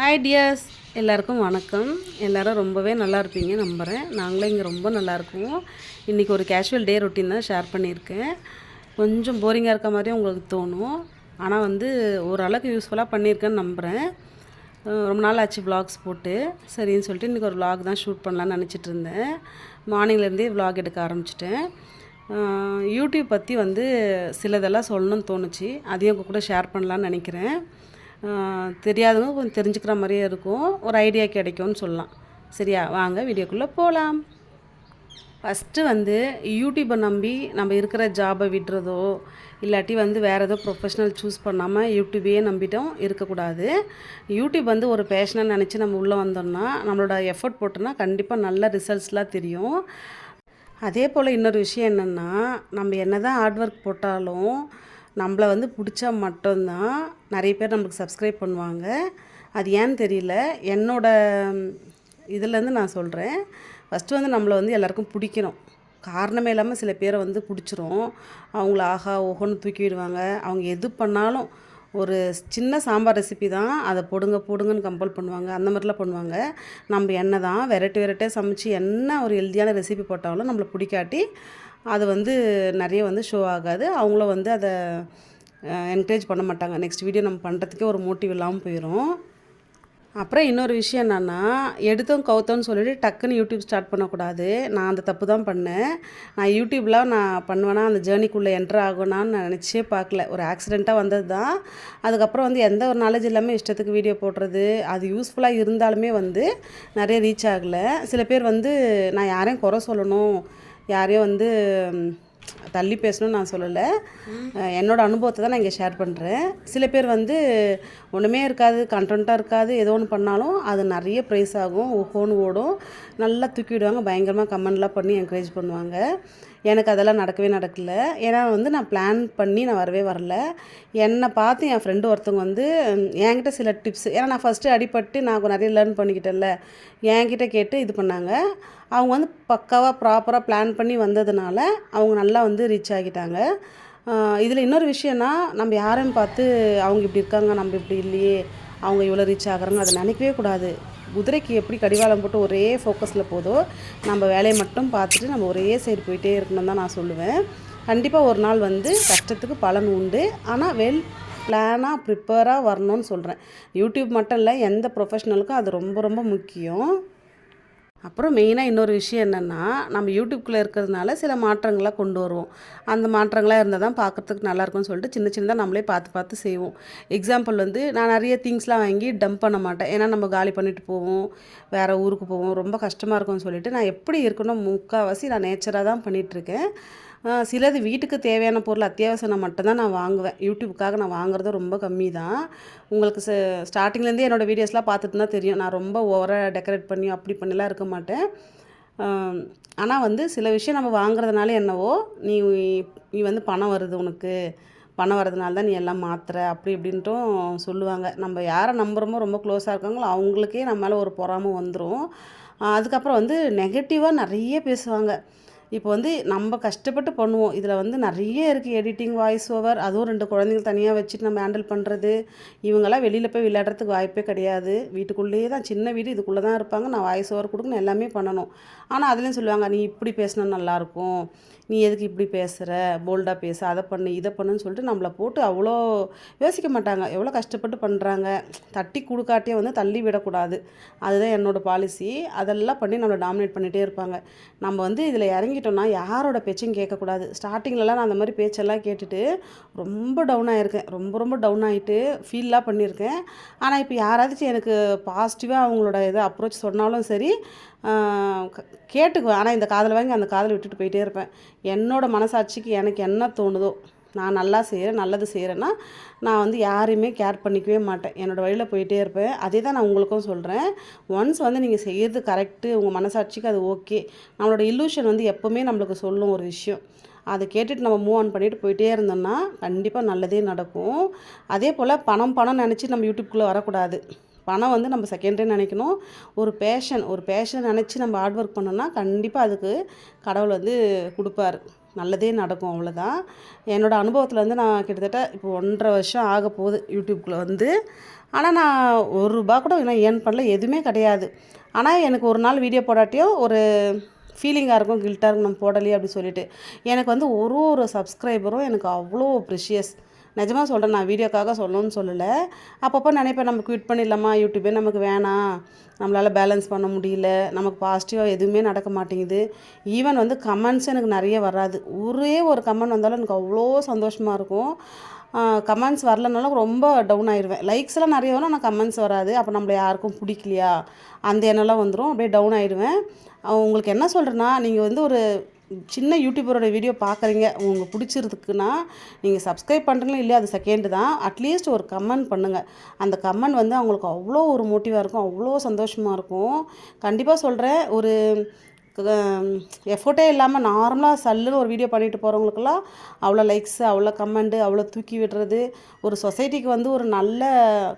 Hi tears எல்லாருக்கும் வணக்கம். எல்லோரும் ரொம்பவே நல்லா இருப்பீங்க நம்புகிறேன் நாங்களே இங்கே ரொம்ப நல்லா இருக்கோம் இன்றைக்கி ஒரு கேஷுவல் டே ரொட்டீன் தான் ஷேர் பண்ணியிருக்கேன். கொஞ்சம் போரிங்காக இருக்க மாதிரியும் உங்களுக்கு தோணும். ஆனால் வந்து ஓரளவுக்கு யூஸ்ஃபுல்லாக பண்ணியிருக்கேன்னு நம்புகிறேன் ரொம்ப நாள் ஆச்சு vlogs போட்டு. சரின்னு சொல்லிட்டு இன்றைக்கி ஒரு vlog தான் ஷூட் பண்ணலான்னு நினச்சிட்டு இருந்தேன். மார்னிங்லேருந்தே vlog எடுக்க ஆரம்பிச்சிட்டேன். யூடியூப் பற்றி வந்து சிலதெல்லாம் சொல்லணும்னு தோணுச்சு. அதையும் உங்கள் கூட ஷேர் பண்ணலான்னு நினைக்கிறேன். தெரியாதவங்க கொஞ்சம் தெரிஞ்சுக்கிற மாதிரியே இருக்கும். ஒரு ஐடியா கிடைக்கும்னு சொல்லலாம். சரியா? வாங்க வீடியோக்குள்ளே போகலாம் ஃபஸ்ட்டு வந்து யூடியூப்பை நம்பி நம்ம இருக்கிற ஜாபை விடுறதோ இல்லாட்டி வந்து வேறு ஏதோ ப்ரொஃபஷனல் சூஸ் பண்ணாமல் யூடியூபையே நம்பிட்டோம் இருக்கக்கூடாது. யூடியூப் வந்து ஒரு பேஷனாக நினச்சி நம்ம உள்ளே வந்தோம்னா நம்மளோட எஃபர்ட் போட்டோம்னா கண்டிப்பாக நல்ல ரிசல்ட்ஸ்லாம் தெரியும். அதே போல் இன்னொரு விஷயம் என்னென்னா நம்ம என்ன தான் ஹார்ட் ஒர்க் போட்டாலும் நம்மளை வந்து பிடிச்சா மட்டும்தான் நிறைய பேர் நம்மளுக்கு சப்ஸ்கிரைப் பண்ணுவாங்க. அது ஏன்னு தெரியல. என்னோட இதுலேருந்து நான் சொல்கிறேன் ஃபஸ்ட்டு வந்து நம்மளை வந்து எல்லாருக்கும் பிடிக்கணும். காரணமே இல்லாமல் சில பேரை வந்து பிடிச்சிரும். அவங்கள ஆஹா ஓஹோன்னு தூக்கி விடுவாங்க அவங்க எது பண்ணாலும் ஒரு சின்ன சாம்பார் ரெசிபி தான் அதை போடுங்க போடுங்கன்னு கம்பல் பண்ணுவாங்க. அந்த மாதிரிலாம் பண்ணுவாங்க. நம்ம என்ன தான் வெரைட்டி வெரைட்டியாக சமைச்சு என்ன ஒரு ஹெல்த்தியான ரெசிபி போட்டாலும் நம்மளை பிடிக்காட்டி அது வந்து நிறைய வந்து ஷோ ஆகாது. அவங்களும் வந்து அதை என்கரேஜ் பண்ண மாட்டாங்க. நெக்ஸ்ட் வீடியோ நம்ம பண்ணுறதுக்கே ஒரு மோட்டிவ் இல்லாமல் போயிடும் அப்புறம் இன்னொரு விஷயம் என்னென்னா எடுத்தோம் கவுத்தோன்னு சொல்லிட்டு டக்குன்னு யூடியூப் ஸ்டார்ட் பண்ணக்கூடாது. நான் அந்த தப்பு தான் பண்ணேன். நான் யூடியூப்லாம் நான் பண்ணுவேன்னா அந்த ஜேர்னிக்குள்ளே என்ட்ரு ஆகணான்னு நான் நினச்சே பார்க்கல. ஒரு ஆக்சிடெண்ட்டாக வந்தது தான் அதுக்கப்புறம் வந்து எந்த ஒரு நாலேஜ் இல்லாமல் இஷ்டத்துக்கு வீடியோ போடுறது அது யூஸ்ஃபுல்லாக இருந்தாலுமே வந்து நிறைய ரீச் ஆகலை. சில பேர் வந்து நான் யாரையும் குறை சொல்லணும். யாரையும் வந்து தள்ளி பேசணும்னு நான் சொல்லலை. என்னோடய அனுபவத்தை தான் நான் இங்கே ஷேர் பண்ணுறேன் சில பேர் வந்து ஒன்றுமே இருக்காது கண்டென்ட்டாக இருக்காது ஏதோ ஒன்று பண்ணாலும் அது நிறைய ப்ரைஸ் ஆகும் ஓஹோன்னு ஓடும். நல்லா தூக்கி விடுவாங்க பயங்கரமாக கமெண்ட்லாம் பண்ணி என்கரேஜ் பண்ணுவாங்க. எனக்கு அதெல்லாம் நடக்கவே நடக்கல. ஏன்னா வந்து நான் பிளான் பண்ணி நான் வரவே வரல. என்னை பார்த்து என் ஃப்ரெண்டு ஒருத்தவங்க வந்து என்கிட்ட சில டிப்ஸ் ஏன்னா நான் ஃபஸ்ட்டு அடிபட்டு நான் நிறைய லேர்ன் பண்ணிக்கிட்டேன்ல. என்கிட்ட கேட்டு இது பண்ணாங்க. அவங்க வந்து பக்காவாக ப்ராப்பராக பிளான் பண்ணி வந்ததுனால அவங்க நல்லா வந்து ரீச் ஆகிட்டாங்க. இதில் இன்னொரு விஷயம்னா நம்ம யாரையும் பார்த்து அவங்க இப்படி இருக்காங்க நம்ம இப்படி இல்லையே அவங்க இவ்வளோ ரீச் ஆகுறாங்க அதை நினைக்கவே கூடாது. குதிரைக்கு எப்படி கடிவாளம் போட்டு ஒரே ஃபோக்கஸில் போதோ நம்ம வேலையை மட்டும் பார்த்துட்டு நம்ம ஒரே சைடு போயிட்டே இருக்கணும் தான் நான் சொல்லுவேன். கண்டிப்பாக ஒரு நாள் வந்து கஷ்டத்துக்கு பலன் உண்டு. ஆனால் வெல் பிளானாக ப்ரிப்பேராக வரணும்னு சொல்கிறேன் யூடியூப் மட்டும் இல்லை எந்த ப்ரொஃபஷ்னலுக்கும் அது ரொம்ப ரொம்ப முக்கியம். அப்புறம் மெயினாக இன்னொரு விஷயம் என்னென்னா நம்ம யூடியூப்குள்ளே இருக்கிறதுனால சில மாற்றங்களாக கொண்டு வருவோம். அந்த மாற்றங்களாக இருந்தால் தான் பார்க்குறதுக்கு நல்லாயிருக்கும்னு சொல்லிட்டு சின்ன சின்னதாக நம்மளே பார்த்து பார்த்து செய்வோம். எக்ஸாம்பிள் வந்து நான் நிறைய திங்ஸ்லாம் வாங்கி டம்ப் பண்ண மாட்டேன். ஏன்னா நம்ம காலி பண்ணிட்டு போவோம். வேறு ஊருக்கு போவோம். ரொம்ப கஷ்டமாக இருக்கும்னு சொல்லிட்டு நான் எப்படி இருக்கணும் முக்கால்வாசி நான் நேச்சராக தான் பண்ணிகிட்ருக்கேன் சிலது வீட்டுக்கு தேவையான பொருள் அத்தியாவசியம் மட்டும்தான் நான் வாங்குவேன். யூடியூப்புக்காக நான் வாங்குறது ரொம்ப கம்மி தான் உங்களுக்கு ஸ்டார்டிங்லேருந்தே என்னோடய வீடியோஸ்லாம் பார்த்துட்டு தான் தெரியும். நான் ரொம்ப ஓவராக டெக்கரேட் பண்ணி அப்படி பண்ணிலாம் இருக்க மாட்டேன். ஆனால் வந்து சில விஷயம் நம்ம வாங்குறதுனால என்னவோ நீ நீ வந்து பணம் வருது உனக்கு. பணம் வரதுனால தான் நீ எல்லாம் மாத்துற. அப்படி இப்படின்ட்டும் சொல்லுவாங்க. நம்ம யாரை நம்புகிறோமோ ரொம்ப க்ளோஸாக இருக்காங்களோ அவங்களுக்கே நம்ம மேலே ஒரு பொறாமை வந்துடும் அதுக்கப்புறம் வந்து நெகட்டிவாக நிறைய பேசுவாங்க. இப்போ வந்து நம்ம கஷ்டப்பட்டு பண்ணுவோம். இதில் வந்து நிறைய இருக்குது எடிட்டிங் வாய்ஸ் ஓவர் அதுவும் ரெண்டு குழந்தைங்க தனியாக வச்சுட்டு நம்ம ஹேண்டில் பண்ணுறது இவங்கெல்லாம் வெளியில் போய் விளையாடுறதுக்கு வாய்ப்பே கிடையாது. வீட்டுக்குள்ளேயே தான் சின்ன வீடு இதுக்குள்ளே தான் இருப்பாங்க. நான் வாய்ஸ் ஓவர் கொடுக்கணும் எல்லாமே பண்ணணும். ஆனால் அதுலேயும் சொல்லுவாங்க நீ இப்படி பேசினா நல்லாயிருக்கும். நீ எதுக்கு இப்படி பேசுகிற போல்டாக பேசு. அதை பண்ணு இதை பண்ணுன்னு சொல்லிட்டு நம்மளை போட்டு அவ்வளோ யோசிக்க மாட்டாங்க. எவ்வளோ கஷ்டப்பட்டு பண்ணுறாங்க தட்டி கொடுக்காட்டியே வந்து தள்ளி விடக்கூடாது. அதுதான் என்னோடய பாலிசி அதெல்லாம் பண்ணி நம்மளை டாமினேட் பண்ணிகிட்டே இருப்பாங்க. நம்ம வந்து இதில் இறங்கி இறங்கிட்டோம்னா யாரோட பேச்சையும் கேட்கக்கூடாது. ஸ்டார்டிங்லலாம் நான் அந்த மாதிரி பேச்செல்லாம் கேட்டுட்டு ரொம்ப டவுன் ஆகிருக்கேன் ரொம்ப ரொம்ப டவுன் ஆகிட்டு ஃபீல்லாம் பண்ணியிருக்கேன். ஆனால் இப்போ யாராச்சும் எனக்கு பாசிட்டிவாக அவங்களோட இதை அப்ரோச் சொன்னாலும் சரி கேட்டுக்குவேன். ஆனால் இந்த காதலை வாங்கி அந்த காதலை விட்டுட்டு போயிட்டே இருப்பேன். என்னோட மனசாட்சிக்கு எனக்கு என்ன தோணுதோ நான் நல்லா செய்கிறேன் நல்லது செய்கிறேன்னா நான் வந்து யாரையுமே கேர் பண்ணிக்கவே மாட்டேன். என்னோடய வழியில் போயிட்டே இருப்பேன். அதே தான் நான் உங்களுக்கும் சொல்கிறேன் ஒன்ஸ் வந்து நீங்கள் செய்கிறது கரெக்டு உங்கள் மனசாட்சிக்கு அது ஓகே நம்மளோட இல்லூஷன் வந்து எப்போவுமே நம்மளுக்கு சொல்லும் ஒரு விஷயம். அதை கேட்டுட்டு நம்ம மூவ் ஆன் பண்ணிட்டு போயிட்டே இருந்தோம்னா கண்டிப்பாக நல்லதே நடக்கும். அதே போல் பணம் பணம் நினச்சி நம்ம யூடியூப்குள்ளே வரக்கூடாது. பணம் வந்து நம்ம செகண்டே நினைக்கணும். ஒரு பேஷன் ஒரு பேஷன் நினச்சி நம்ம ஹார்ட் ஒர்க் பண்ணோம்னா கண்டிப்பாக அதுக்கு கடவுள் வந்து கொடுப்பாரு. நல்லதே நடக்கும் அவ்வளோதான் என்னோடய அனுபவத்தில் வந்து நான் கிட்டத்தட்ட இப்போ ஒன்றரை வருஷம் ஆக போகுது யூடியூப்குள்ளே வந்து. ஆனால் நான் ஒரு ரூபா கூட இன்னும் ஏர்ன் பண்ணல எதுவுமே கிடையாது. ஆனால் எனக்கு ஒரு நாள் வீடியோ போடாட்டியும் ஒரு ஃபீலிங்காக இருக்கும் கில்ட்டாக இருக்கும் நம்ம போடலையே அப்படி சொல்லிட்டு. எனக்கு வந்து ஒரு ஒரு சப்ஸ்கிரைபரும் எனக்கு அவ்வளோ ப்ரிஷியஸ் நிஜமாக சொல்கிறேன் நான் வீடியோக்காக சொல்லணும்னு சொல்லலை. அப்பப்போ நினைப்பேன் நம்ம குவிட் பண்ணிடலாமா யூடியூபே நமக்கு வேணாம் நம்மளால் பேலன்ஸ் பண்ண முடியல நமக்கு பாசிட்டிவாக எதுவுமே நடக்க மாட்டேங்குது. ஈவன் வந்து கமெண்ட்ஸ் எனக்கு நிறைய வராது. ஒரே ஒரு கமெண்ட் வந்தாலும் எனக்கு அவ்வளோ சந்தோஷமாக இருக்கும். கமெண்ட்ஸ் வரலனாலும் ரொம்ப டவுன் ஆயிடுவேன் லைக்ஸ்லாம் நிறைய வரும் ஆனால் கமெண்ட்ஸ் வராது. அப்போ நம்மளை யாருக்கும் பிடிக்கலையா? அந்த எண்ணெல்லாம் வந்துடும் அப்படியே டவுன் ஆயிடுவேன் உங்களுக்கு என்ன சொல்கிறேன்னா நீங்கள் வந்து ஒரு சின்ன யூடியூபரோட வீடியோ பார்க்குறீங்க உங்களுக்கு பிடிச்சிருக்குன்னா நீங்கள் சப்ஸ்கிரைப் பண்ணுறீங்களா இல்லையா அது செகண்டு தான். அட்லீஸ்ட் ஒரு கமெண்ட் பண்ணுங்கள் அந்த கமெண்ட் வந்து அவங்களுக்கு அவ்வளோ ஒரு மோட்டிவாக இருக்கும் அவ்வளோ சந்தோஷமாக இருக்கும். கண்டிப்பாக சொல்கிறேன் ஒரு எஃபோர்ட்டே இல்லாமல் நார்மலாக சல்லுன்னு ஒரு வீடியோ பண்ணிட்டு போகிறவங்களுக்கெல்லாம் அவ்வளோ லைக்ஸ் அவ்வளோ கமெண்டு அவ்வளோ தூக்கி விடுறது ஒரு சொசைட்டிக்கு வந்து ஒரு நல்ல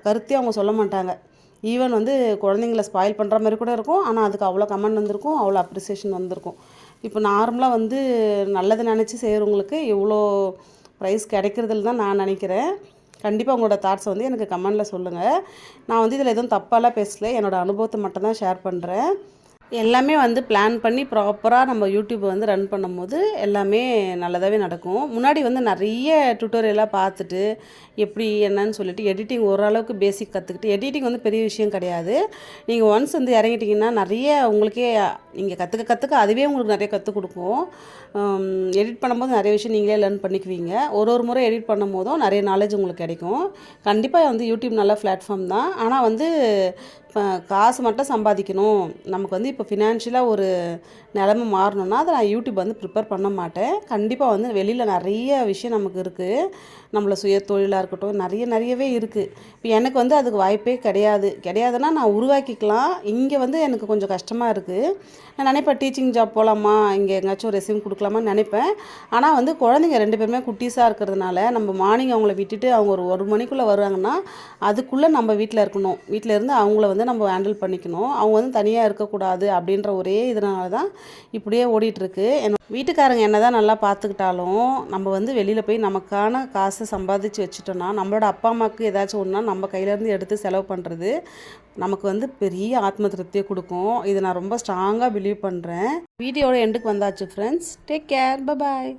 கருத்தே அவங்க சொல்ல மாட்டாங்க. ஈவன் வந்து குழந்தைங்கள ஸ்பாயில் பண்ணுற மாதிரி கூட இருக்கும் ஆனால் அதுக்கு அவ்வளோ கமெண்ட் வந்திருக்கும் அவ்வளோ அப்ரிசியேஷன் வந்திருக்கும். இப்போ நார்மலாக வந்து நல்லது நினச்சி செய்கிறவங்களுக்கு இவ்வளோ ப்ரைஸ் கிடைக்கிறதுல தான் நான் நினைக்கிறேன். கண்டிப்பாக உங்களோட தாட்ஸை வந்து எனக்கு கமெண்டில் சொல்லுங்கள் நான் வந்து இதில் எதுவும் தப்பாலாம் பேசல. என்னோடய அனுபவத்தை மட்டும்தான் ஷேர் பண்ணுறேன் எல்லாமே வந்து பிளான் பண்ணி ப்ராப்பராக நம்ம யூடியூப் வந்து ரன் பண்ணும்போது எல்லாமே நல்லதாகவே நடக்கும். முன்னாடி வந்து நிறைய டுட்டோரியலாக பார்த்துட்டு எப்படி என்னன்னு சொல்லிட்டு எடிட்டிங் ஓரளவுக்கு பேசிக் கற்றுக்கிட்டு எடிட்டிங் வந்து பெரிய விஷயம் கிடையாது. நீங்கள் ஒன்ஸ் வந்து இறங்கிட்டிங்கன்னா நிறைய உங்களுக்கே நீங்கள் கற்றுக்க கற்றுக்க அதுவே உங்களுக்கு நிறைய கற்றுக் கொடுக்கும். எடிட் பண்ணும்போது நிறைய விஷயம் நீங்களே லேர்ன் பண்ணிக்குவீங்க. ஒரு ஒரு முறை எடிட் பண்ணும் போதும் நிறைய நாலேஜ் உங்களுக்கு கிடைக்கும். கண்டிப்பாக வந்து யூடியூப் நல்ல பிளாட்ஃபார்ம் தான். ஆனால் வந்து காசு மட்டும் சம்பாதிக்கணும். நமக்கு வந்து இப்போ ஃபினான்ஷியலாக ஒரு நிலமை மாறணும்னா அதை நான் யூடியூப் வந்து ப்ரிப்பேர் பண்ண மாட்டேன். கண்டிப்பாக வந்து வெளியில் நிறைய விஷயம் நமக்கு இருக்குது நம்மள சுய தொழிலாக இருக்கட்டும் நிறைய நிறையவே இருக்குது இப்போ எனக்கு வந்து அதுக்கு வாய்ப்பே கிடையாது. கிடையாதுன்னா நான் உருவாக்கிக்கலாம். இங்கே வந்து எனக்கு கொஞ்சம் கஷ்டமாக இருக்குது நான் நினைப்பேன் டீச்சிங் ஜாப் போகலாமா இங்கே எங்கேயாச்சும் ரெசியூம் கொடுக்கலாமான்னு நினைப்பேன். ஆனால் வந்து குழந்தைங்க ரெண்டு பேருமே குட்டீஸாக இருக்கிறதுனால நம்ம மார்னிங் அவங்கள விட்டுட்டு அவங்க ஒரு ஒரு மணிக்குள்ளே வருவாங்கன்னா அதுக்குள்ளே நம்ம வீட்டில் இருக்கணும். வீட்டில் இருந்து அவங்கள வந்து நம்ம ஹேண்டில் பண்ணிக்கணும். அவங்க வந்து தனியாக இருக்கக்கூடாது அப்படின்ற ஒரே இதனால தான் இப்படியே ஓடிட்டுருக்கு. என்ன வீட்டுக்காரங்க என்ன தான் நல்லா பார்த்துக்கிட்டாலும் நம்ம வந்து வெளியில் போய் நமக்கான காசை சம்பாதிச்சு வச்சுட்டோன்னா நம்மளோட அப்பா அம்மாவுக்கு ஏதாச்சும் ஒன்றா நம்ம கையிலேருந்து எடுத்து செலவு பண்ணுறது நமக்கு வந்து பெரிய ஆத்ம திருப்தியை கொடுக்கும். இதை நான் ரொம்ப ஸ்ட்ராங்காக பிலீவ் பண்ணுறேன் வீடியோட எண்டுக்கு வந்தாச்சு ஃப்ரெண்ட்ஸ் டேக் கேர் பபாய்